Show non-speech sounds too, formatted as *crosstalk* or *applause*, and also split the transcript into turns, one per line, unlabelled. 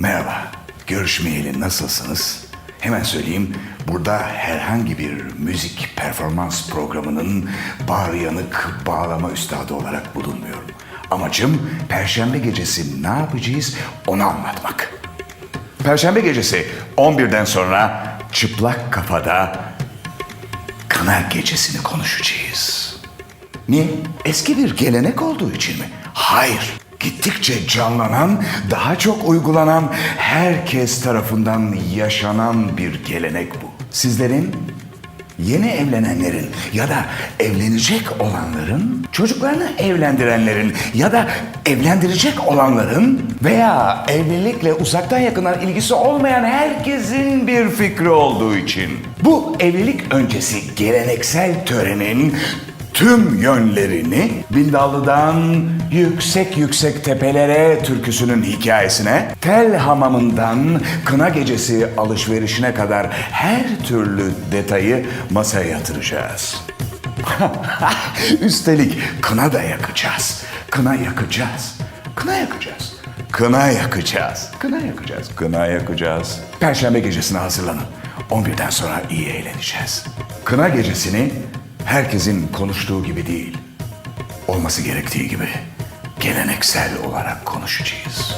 Merhaba, görüşmeyeli nasılsınız? Hemen söyleyeyim, burada herhangi bir müzik performans programının bağır yanık bağlama üstadı olarak bulunmuyorum. Amacım Perşembe gecesi ne yapacağız onu anlatmak. Perşembe gecesi 11'den sonra çıplak kafada Kına gecesini konuşacağız. Niye? Eski bir gelenek olduğu için mi? Hayır. Gittikçe canlanan, daha çok uygulanan, herkes tarafından yaşanan bir gelenek bu. Sizlerin yeni evlenenlerin ya da evlenecek olanların, çocuklarını evlendirenlerin ya da evlendirecek olanların veya evlilikle uzaktan yakından ilgisi olmayan herkesin bir fikri olduğu için bu evlilik öncesi geleneksel törenin tüm yönlerini Bindallı'dan yüksek yüksek tepelere türküsünün hikayesine, tel hamamından kına gecesi alışverişine kadar her türlü detayı masaya yatıracağız. *laughs* Üstelik kına da yakacağız. Kına yakacağız. Kına yakacağız. Kına yakacağız. Kına yakacağız. Kına yakacağız. Perşembe gecesine hazırlanın. 11'den sonra iyi eğleneceğiz. Kına gecesini herkesin konuştuğu gibi değil, olması gerektiği gibi geleneksel olarak konuşacağız.